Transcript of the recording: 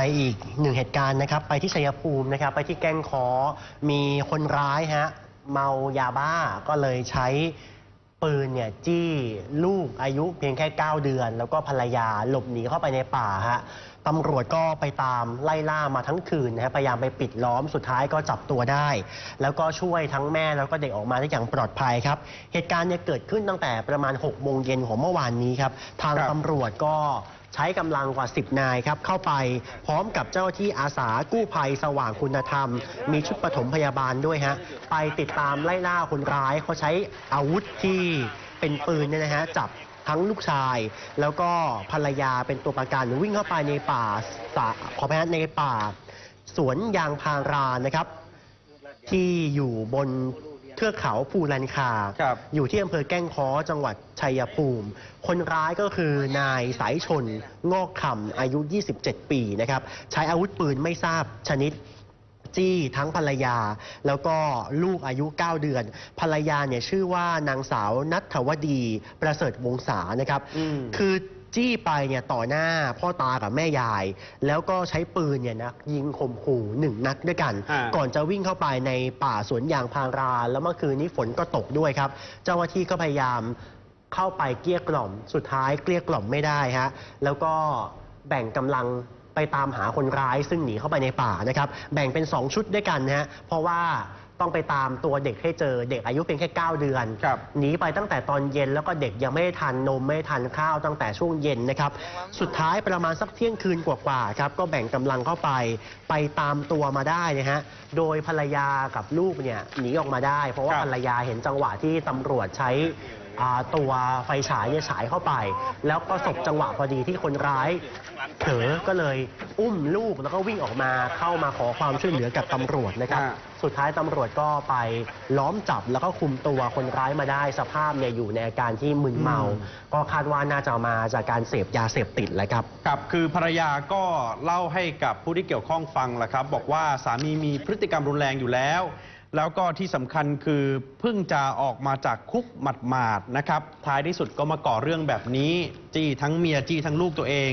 ไปอีกหนึ่งเหตุการณ์นะครับ ไปที่ชัยภูมินะครับ ไปที่แก้งขอมีคนร้ายฮะเมายาบ้าก็เลยใช้ปืนเนี่ยจี้ลูกอายุเพียงแค่ 9 เดือน แล้วก็ภรรยาหลบหนีเข้าไปในป่าฮะตำรวจก็ไปตามไล่ล่ามาทั้งคืนนะฮะพยายามไปปิดล้อมสุดท้ายก็จับตัวได้ แล้วก็ช่วยทั้งแม่แล้วก็เด็กออกมาได้อย่างปลอดภัยครับ เหตุการณ์เนี่ยเกิดขึ้นตั้งแต่ประมาณ6โมงเย็นของเมื่อวานนี้ครับทางตำรวจก็ ใช้กำลังกว่า 10 นายครับเข้าไปพร้อมกับเจ้าที่อาสากู้ภัยสว่างคุณธรรม มีชุดปฐมพยาบาลด้วยฮะไปติดตามไล่ล่าคนร้ายเขาใช้อาวุธที่เป็นปืนเนี่ยนะฮะจับทั้งลูกชาย แล้วก็ภรรยาเป็นตัวประกันวิ่งเข้าไปในป่าขอพนะในป่า สวนยางพารานะครับ ที่อยู่บน เทือกเขาภูลันคา ครับ อยู่ที่อำเภอแก้งค้อจังหวัดชัยภูมิ คนร้ายก็คือนายสายชน งอกคำอายุ 27 ปีนะครับ ใช้อาวุธปืนไม่ทราบชนิด จี้ทั้งภรรยา แล้วก็ลูกอายุ 9 เดือน ภรรยาเนี่ยชื่อว่านางสาวนัทวดีประเสริฐวงศานะครับอืมคือจี้ไปเนี่ยต่อหน้าพ่อตากับแม่ยาย แล้วก็ใช้ปืนเนี่ยนะยิงข่มขู่หนึ่งนัดด้วยกัน อ่า ก่อนจะวิ่งเข้าไปในป่าสวนยางพารา แล้วเมื่อคืนนี้ฝนก็ตกด้วยครับ เจ้าหน้าที่ก็พยายามเข้าไปเกลี้ยกล่อม สุดท้ายเกลี้ยกล่อมไม่ได้ฮะแล้วก็แบ่งกำลัง ไปตามหาคนร้ายซึ่งหนีเข้าไปในป่านะครับแบ่งเป็น 2 ชุดด้วยกันนะฮะเพราะว่าต้องไปตามตัวเด็กให้เจอเด็กอายุเพียงแค่ 9 เดือน ครับหนีไปตั้งแต่ตอนเย็นแล้วก็เด็กยังไม่ได้ทานนมไม่ได้ทานข้าวตั้งแต่ช่วงเย็นนะครับ สุดท้ายประมาณสักเที่ยงคืนกว่าๆครับก็แบ่งกำลังเข้าไปไปตามตัวมาได้นะฮะโดยภรรยากับลูกเนี่ยหนีออกมาได้ เพราะว่าครับ ภรรยาเห็นจังหวะที่ตำรวจใช้ อ่าตัวไฟฉายเนี่ยฉายเข้าไป แล้วก็สบจังหวะพอดีที่คนร้ายเผลอก็เลยอุ้มลูกแล้วก็วิ่งออกมาเข้ามาขอความช่วยเหลือกับตำรวจนะครับอ่าสุดท้ายตำรวจก็ไปล้อมจับแล้วก็คุมตัวคนร้ายมาได้สภาพเนี่ยอยู่ในอาการที่มึนเมา ก็คาดว่าน่าจะมาจากการเสพยาเสพติดแหละครับ ครับคือภรรยาก็เล่าให้กับผู้ที่เกี่ยวข้องฟังแหละครับ บอกว่าสามีมีพฤติกรรมรุนแรงอยู่แล้ว แล้วก็ที่สำคัญคือเพิ่งจะออกมาจากคุกหมาดๆนะครับ ท้ายที่สุดก็มาก่อเรื่องแบบนี้ จี้ทั้งเมียจี้ทั้งลูกตัวเอง